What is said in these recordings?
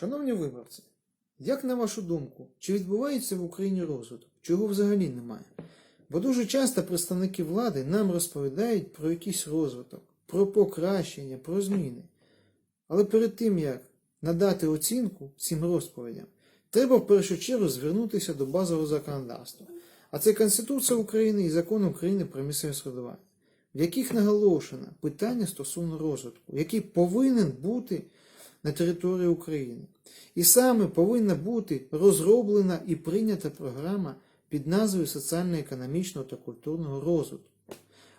Шановні виборці, як на вашу думку, чи відбувається в Україні розвиток? Чого взагалі немає? Бо дуже часто представники влади нам розповідають про якийсь розвиток, про покращення, про зміни. Але перед тим, як надати оцінку цим розповідям, треба в першу чергу звернутися до базового законодавства. А це Конституція України і Закон України про місцеве самоврядування, в яких наголошено питання стосовно розвитку, який повинен бути на території України. І саме повинна бути розроблена і прийнята програма під назвою соціально-економічного та культурного розвитку.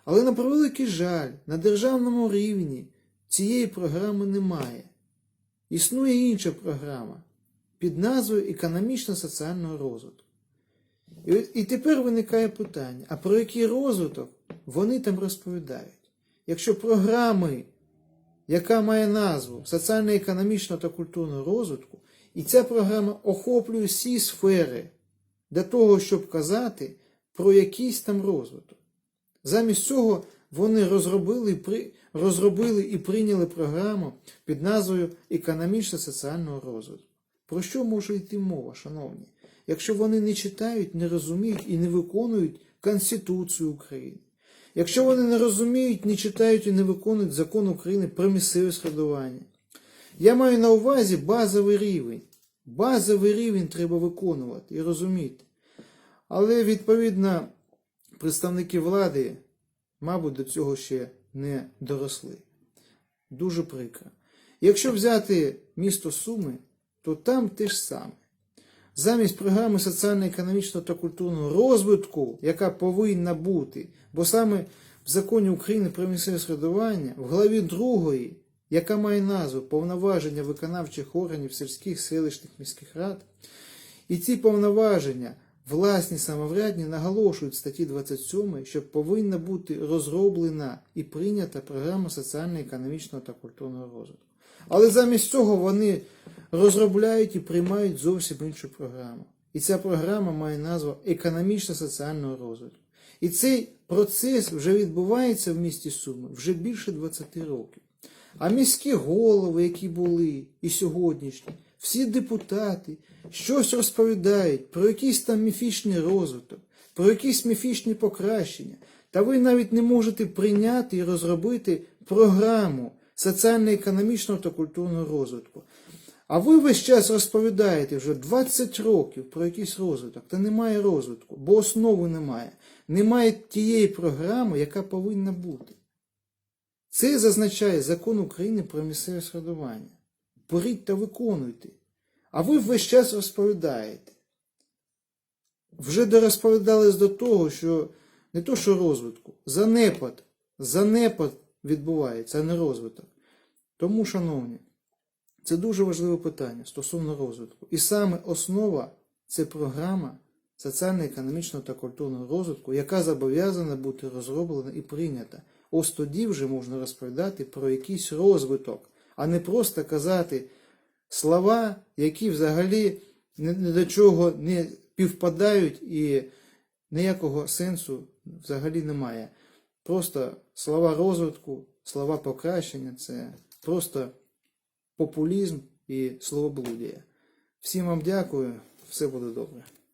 Але на превеликий жаль, на державному рівні цієї програми немає. Існує інша програма під назвою економічно-соціального розвитку. І, і тепер виникає питання: а про який розвиток вони там розповідають? Якщо програми, яка має назву соціально-економічного та культурного розвитку, і ця програма охоплює всі сфери для того, щоб казати про якийсь там розвиток. Замість цього вони розробили, розробили і прийняли програму під назвою економічно-соціального розвитку. Про що може йти мова, шановні? Якщо вони не читають, не розуміють і не виконують Конституцію України, якщо вони не розуміють, не читають і не виконують закон України про місцеве самоврядування, я маю на увазі базовий рівень. Базовий рівень треба виконувати і розуміти. Але відповідно представники влади, мабуть, до цього ще не доросли. Дуже прикро. Якщо взяти місто Суми, то там те ж саме. Замість програми соціально-економічного та культурного розвитку, яка повинна бути, бо саме в законі України про місцеве самоврядування, в главі 2, яка має назву повноваження виконавчих органів сільських селищних міських рад, і ці повноваження власні самоврядні наголошують в статті 27, що повинна бути розроблена і прийнята програма соціально-економічного та культурного розвитку. Але замість цього вони розробляють і приймають зовсім іншу програму. І ця програма має назву економічно-соціального розвитку. І цей процес вже відбувається в місті Суми вже більше 20 років. А міські голови, які були і сьогоднішні, всі депутати щось розповідають про якийсь там міфічний розвиток, про якісь міфічні покращення. Та ви навіть не можете прийняти і розробити програму соціально-економічного та культурного розвитку. А ви весь час розповідаєте вже 20 років про якийсь розвиток. Та немає розвитку, бо основи немає. Немає тієї програми, яка повинна бути. Це зазначає закон України про місцеве самоврядування. Беріть та виконуйте. А ви весь час розповідаєте. Вже дорозповідались до того, що не то, що розвитку, занепад, занепад відбувається, а не розвиток. Тому, шановні, це дуже важливе питання стосовно розвитку. І саме основа це програма соціально-економічного та культурного розвитку, яка зобов'язана бути розроблена і прийнята. Ось тоді вже можна розповідати про якийсь розвиток, а не просто казати слова, які взагалі ні до чого не півпадають і ніякого сенсу взагалі немає. Просто слова розвитку, слова покращення це просто популізм і словоблудія. Всім вам дякую, все буде добре.